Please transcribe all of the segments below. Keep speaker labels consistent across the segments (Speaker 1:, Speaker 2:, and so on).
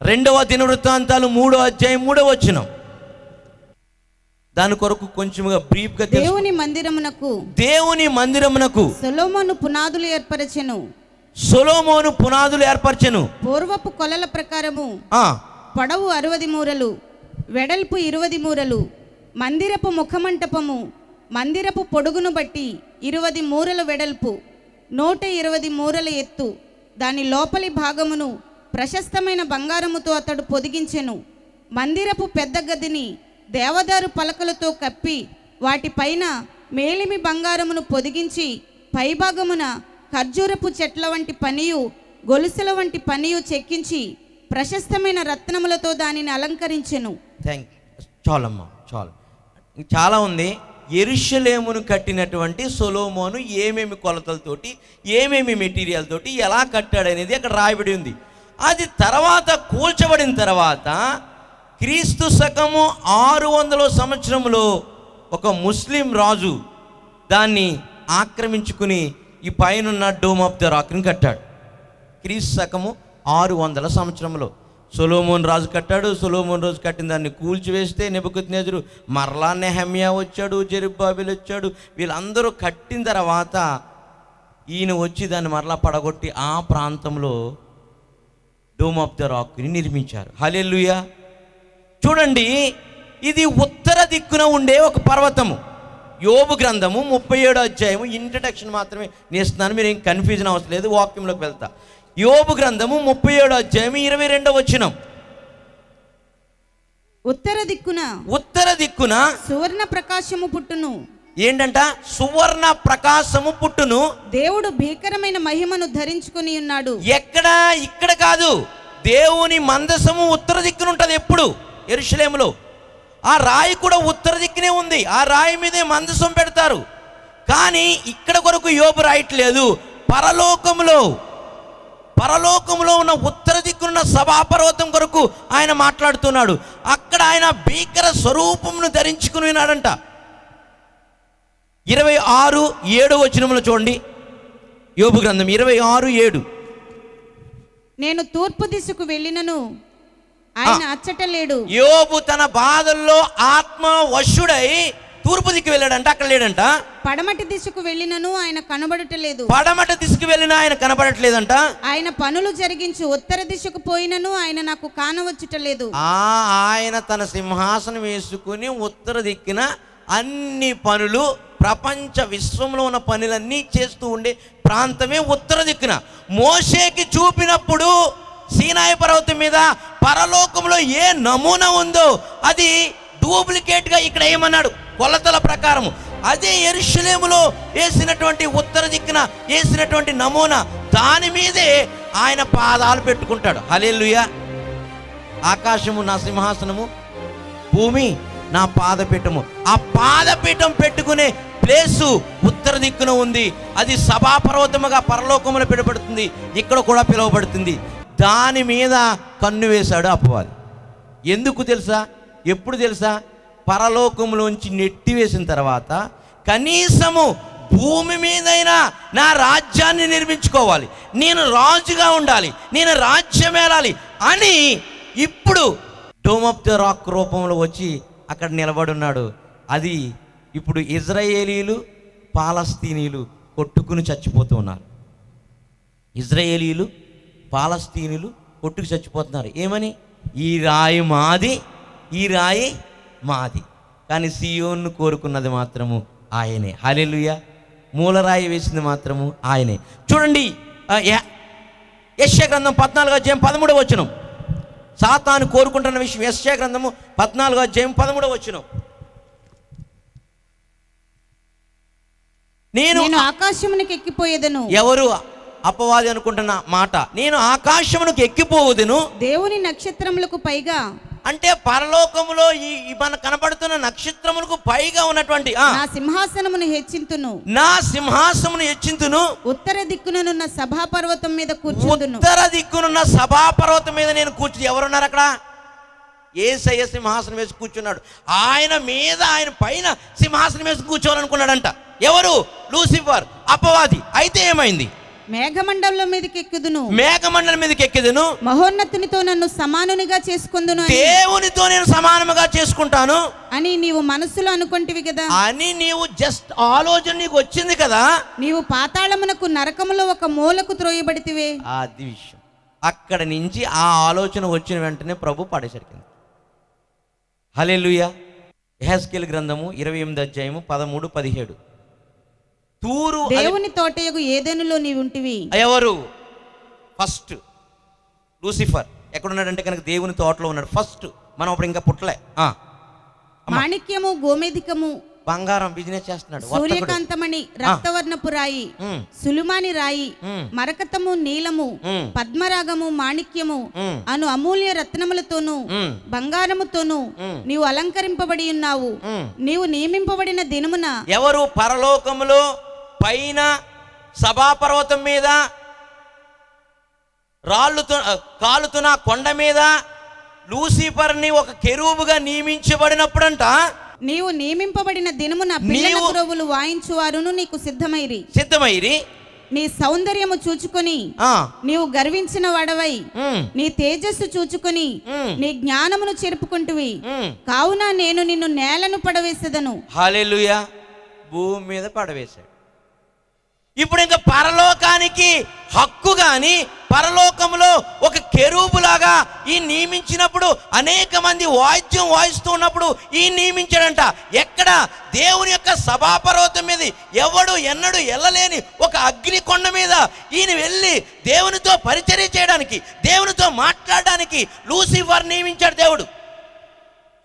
Speaker 1: రెండవ దినవృత్తాంతాలు మూడో అధ్యాయం మూడో వచనం. దాని కొరకు కొంచెంగా బ్రీఫ్గా తెలుసు
Speaker 2: దేవుని మందిరమునకు
Speaker 1: దేవుని మందిరమునకు
Speaker 2: సొలొమోను పునాదులు ఏర్పరచెను.
Speaker 1: సొలోమోను పునాదులు ఏర్పరచెను.
Speaker 2: పూర్వపు కొలల ప్రకారము
Speaker 1: ఆ,
Speaker 2: పొడవు అరవది మూరలు వెడల్పు ఇరువది మూరలు మందిరపు ముఖమంటపము మందిరపు పొడుగును బట్టి ఇరువది మూరల వెడల్పు నూట ఇరవది మూరల ఎత్తు దాని లోపలి భాగమును ప్రశస్తమైన బంగారముతో అతడు పొదిగించెను. మందిరపు పెద్ద గదిని దేవదారు పలకలతో కప్పి వాటిపైన మేలిమి బంగారమును పొదిగించి పైభాగమున ఖర్జూరపు చెట్ల వంటి పనియు గొలుసుల వంటి పనియు చెక్కించి ప్రశస్తమైన రత్నములతో దానిని అలంకరించెను.
Speaker 1: థ్యాంక్ చాలమ్మా చాలు. చాలా ఉంది. ఎరుషలేమును కట్టినటువంటి సొలోమోను ఏమేమి కొలతలతోటి ఏమేమి మెటీరియల్ తోటి ఎలా కట్టాడనేది అక్కడ రాయబడి ఉంది. అది తర్వాత కూల్చబడిన తర్వాత క్రీస్తు శకము ఆరు వందల సంవత్సరంలో ఒక ముస్లిం రాజు దాన్ని ఆక్రమించుకుని ఈ పైనున్న డోమ్ ఆఫ్ ద రాక్ని కట్టాడు. క్రీస్తు శకము ఆరు వందల సంవత్సరంలో సొలోమోన్ రాజు కట్టాడు. సొలోమోన్ రాజు కట్టిన దాన్ని కూల్చివేస్తే నెబుకద్నేజరు మరలా నెహమ్యా వచ్చాడు జెరుబ్బాబిల్ వచ్చాడు. వీళ్ళందరూ కట్టిన తర్వాత ఈయన వచ్చి దాన్ని మరలా పడగొట్టి ఆ ప్రాంతంలో డోమ్ ఆఫ్ ద రాక్ని నిర్మించారు. హలెల్లుయా. చూడండి ఇది ఉత్తర దిక్కున ఉండే ఒక పర్వతము. యోబు గ్రంథము ముప్పై ఏడో అధ్యాయము ఇంట్రడక్షన్ మాత్రమే నేస్తున్నాను మీరు ఏం కన్ఫ్యూజన్ అవసరం లేదు వాక్యంలోకి వెళ్తా. యోబు గ్రంథము ముప్పై ఏడో అధ్యాయం ఇరవై రెండో వచ్చినం
Speaker 2: ఉత్తర దిక్కున
Speaker 1: ఉత్తర దిక్కున
Speaker 2: సువర్ణ ప్రకాశము పుట్టును.
Speaker 1: ఏంటంట? సువర్ణ ప్రకాశము పుట్టును.
Speaker 2: దేవుడు భీకరమైన మహిమను ధరించుకొని ఉన్నాడు.
Speaker 1: ఎక్కడ? ఇక్కడ కాదు. దేవుని మందసము ఉత్తర దిక్కున ఉంటుంది ఎప్పుడు? ఎరుషలేములో. ఆ రాయి కూడా ఉత్తర దిక్కునే ఉంది. ఆ రాయి మీదే మందసం పెడతారు. కానీ ఇక్కడ కొరకు యోబు రాయట్లేదు. పరలోకములో పరలోకములో ఉన్న ఉత్తర దిక్కునున్న సభాపర్వతం కొరకు ఆయన మాట్లాడుతున్నాడు. అక్కడ ఆయన భీకర స్వరూపమును ధరించుకుని ఉన్నాడంట. ఇరవై ఆరు ఏడు వచనములు చూడండి. యోబు గ్రంథం ఇరవై ఆరు ఏడు.
Speaker 2: నేను తూర్పు దిశకు వెళ్ళినను. ఆయన అచ్చట లేడు.
Speaker 1: యోబు తన బాధల్లో ఆత్మ వశుడై తూర్పు దిక్కు వెళ్ళాడంట అక్కడ లేడంట.
Speaker 2: పడమటి దిశకు వెళ్ళినను ఆయన కనబడటలేదు
Speaker 1: పడమట దిశకు వెళ్ళినా ఆయన కనబడట్లేదంట.
Speaker 2: ఆయన పనులు జరిగించు ఉత్తర దిశకు పోయినను ఆయన నాకు కానవచ్చుటలేదు
Speaker 1: ఆ ఆయన తన సింహాసనం వేసుకుని ఉత్తర దిక్కున అన్ని పనులు ప్రపంచ విశ్వంలో ఉన్న పనులన్నీ చేస్తూ ఉండే ప్రాంతమే ఉత్తర దిక్కున. మోషేకి చూపినప్పుడు సీనాయి పర్వతం మీద పరలోకంలో ఏ నమూనా ఉందో అది డూప్లికేట్గా ఇక్కడ ఏమన్నాడు? కొలతల ప్రకారము. అదే ఎరుషులేములో వేసినటువంటి ఉత్తర దిక్కున వేసినటువంటి నమూనా దాని మీదే ఆయన పాదాలు పెట్టుకుంటాడు. హలేలుయ ఆకాశము నా సింహాసనము భూమి నా పాదపీఠము. ఆ పాదపీఠం పెట్టుకునే ప్లేసు ఉత్తర దిక్కున ఉంది. అది సభాపర్వతముగా పరలోకములో పిలువబడుతుంది ఇక్కడ కూడా పిలువబడుతుంది. దాని మీద కన్ను వేశాడు అపవాది. ఎందుకు తెలుసా? ఎప్పుడు తెలుసా? పరలోకములోంచి నెట్టివేసిన తర్వాత కనీసము భూమి మీదైనా నా రాజ్యాన్ని నిర్మించుకోవాలి. నేను రాజుగా ఉండాలి. నేను రాజ్యం ఏలాలి అని ఇప్పుడు డోమ్ ఆఫ్ ద రాక్ రూపంలో వచ్చి అక్కడ నిలబడున్నాడు అది ఇప్పుడు ఇజ్రాయేలీలు పాలస్తీనీలు కొట్టుకుని చచ్చిపోతూ ఉన్నారు. ఇజ్రాయేలీలు పాలస్తీనులు కొట్టుకు చచ్చిపోతున్నారు. ఏమని? ఈ రాయి మాది ఈ రాయి మాది. కానీ సియోన్ను కోరుకున్నది మాత్రము ఆయనే. హలెలుయ మూలరాయి వేసింది మాత్రము ఆయనే. చూడండి ఆ, యా- గ్రంథం పద్నాలుగు అధ్యాయం పదమూడవ వచనం. సాతాను కోరుకుంటున్న విషయం యెషయా గ్రంథము పద్నాలుగు అధ్యాయం పదమూడవ వచనం. నేను
Speaker 2: ఆకాశమునికి ఎక్కిపోయేదను.
Speaker 1: ఎవరు అపవాది అనుకుంటున్న మాట? నేను ఆకాశమునకు ఎక్కిపోవదును.
Speaker 2: దేవుని నక్షత్రములకు పైగా
Speaker 1: అంటే పరలోకములో ఈ మన కనబడుతున్న నక్షత్రములకు పైగా ఉన్నటువంటి
Speaker 2: నా సింహాసనమును హెచ్చింతును.
Speaker 1: నా సింహాసమును హెచ్చింతును.
Speaker 2: ఉత్తర దిక్కుననున్న సభాపర్వతం మీద కూర్చుందును.
Speaker 1: ఉత్తర దిక్కునున్న సభాపర్వతం మీద నేను కూర్చుని ఎవరున్నారు అక్కడ? ఏసయ్య సింహాసనం వేసి కూర్చున్నాడు. ఆయన మీద ఆయన పైన సింహాసనం వేసి కూర్చోవాలనుకున్నాడంట. ఎవరు? లూసిఫర్. అపవాది. అయితే ఏమైంది?
Speaker 2: మేఘమండలం మీదకి ఎక్కుదును.
Speaker 1: మేఘమండలం మీదకి ఎక్కిదను?
Speaker 2: మహోన్నతునితో నన్ను సమానునిగా చేసుకుందును
Speaker 1: దేవునితో నేను సమానముగా చేసుకుంటాను?
Speaker 2: అని నీవు మనస్సులో అనుకుంటివి కదా.
Speaker 1: అని నీవు జస్ట్ ఆలోచన నీకు వచ్చింది కదా?
Speaker 2: నీవు పాతాళమునకు నరకములో ఒక మూలకు త్రోయబడితివే.
Speaker 1: అది విషయం. అక్కడ నుంచి ఆ ఆలోచన వచ్చిన వెంటనే ప్రభు పడేసరికింది హలెలుయ ఎహెస్కేల్ గ్రంథము ఇరవై ఎనిమిది అధ్యాయము పదమూడు పదిహేడు. తూరు
Speaker 2: దేవుని తోటయగు ఏదెనులో నీవు ఉంటివి
Speaker 1: ఎవరు ఫస్ట్ లూసిఫర్ ఎక్కడున్నాడంటే కనుక దేవుని తోటలో ఉన్నాడు. ఫస్ట్ మనం అప్పుడు ఇంకా పుట్టలే.
Speaker 2: మాణిక్యము గోమేధికము
Speaker 1: బంగారం బిజినెస్ చేస్తున్నాడు.
Speaker 2: సూర్యకాంతమణి రక్తవర్ణపు రాయి సులుమాని రాయి మరకతము నీలము పద్మరాగము మాణిక్యము అను అమూల్య రత్నములతోనూ బంగారముతోనూ. నీవు అలంకరింపబడి ఉన్నావు. నీవు నియమింపబడిన దినమున
Speaker 1: ఎవరు పరలోకములో పైన సభాపర్వతం మీద రాళ్ళుతు కాలుతున్న కొండ మీద లూసిఫర్ని ఒక కెరూబుగా నియమించబడినప్పుడంట.
Speaker 2: నీవు నియమింపబడిన దినమున పిల్లల గురువులు వాయించువారును నీకు సిద్ధమైరి.
Speaker 1: సిద్ధమైరి.
Speaker 2: నీ సౌందర్యము చూచుకొని నీవు గర్వించిన వాడవై. నీ తేజస్సు చూచుకొని నీ జ్ఞానమును చెరుపుకుంటువి. కావున నేను నిన్ను నేలను పడవేసెదను.
Speaker 1: హల్లెలూయా భూమి మీద పడవేశాడు. ఇప్పుడు ఇంకా పరలోకానికి హక్కు గాని పరలోకంలో ఒక కెరూపులాగా ఈ నియమించినప్పుడు అనేక మంది వాయిద్యం వాయిస్తూ ఉన్నప్పుడు ఈ నియమించాడంట. ఎక్కడ? దేవుని యొక్క సభాపర్వతం మీద. ఎవడు ఎన్నడు వెళ్ళలేని ఒక అగ్ని కొండ మీద. ఈయన వెళ్ళి దేవునితో పరిచర్య చేయడానికి దేవునితో మాట్లాడడానికి లూసిఫర్ నియమించాడు దేవుడు.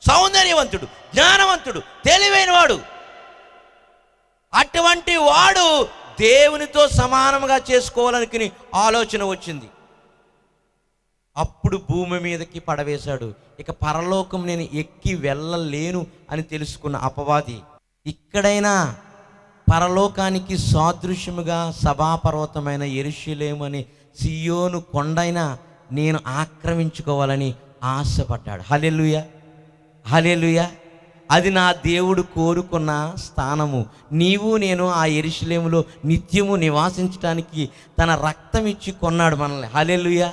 Speaker 1: సౌందర్యవంతుడు జ్ఞానవంతుడు తెలివైనవాడు. అటువంటి వాడు దేవునితో సమానంగా చేసుకోవాలనుకుని ఆలోచన వచ్చింది. అప్పుడు భూమి మీదకి పడవేశాడు. ఇక పరలోకం నేను ఎక్కి వెళ్ళలేను అని తెలుసుకున్న అపవాది ఇక్కడైనా పరలోకానికి సాదృశ్యముగా సభాపర్వతమైన ఎరుషులేమని సియోను కొండైనా నేను ఆక్రమించుకోవాలని ఆశపడ్డాడు. హలెలుయ హలెలుయా అది నా దేవుడు కోరుకున్న స్థానము. నీవు నేను ఆ ఎరుషులేములో నిత్యము నివాసించడానికి తన రక్తం ఇచ్చి కొన్నాడు మనల్ని. హలెలుయ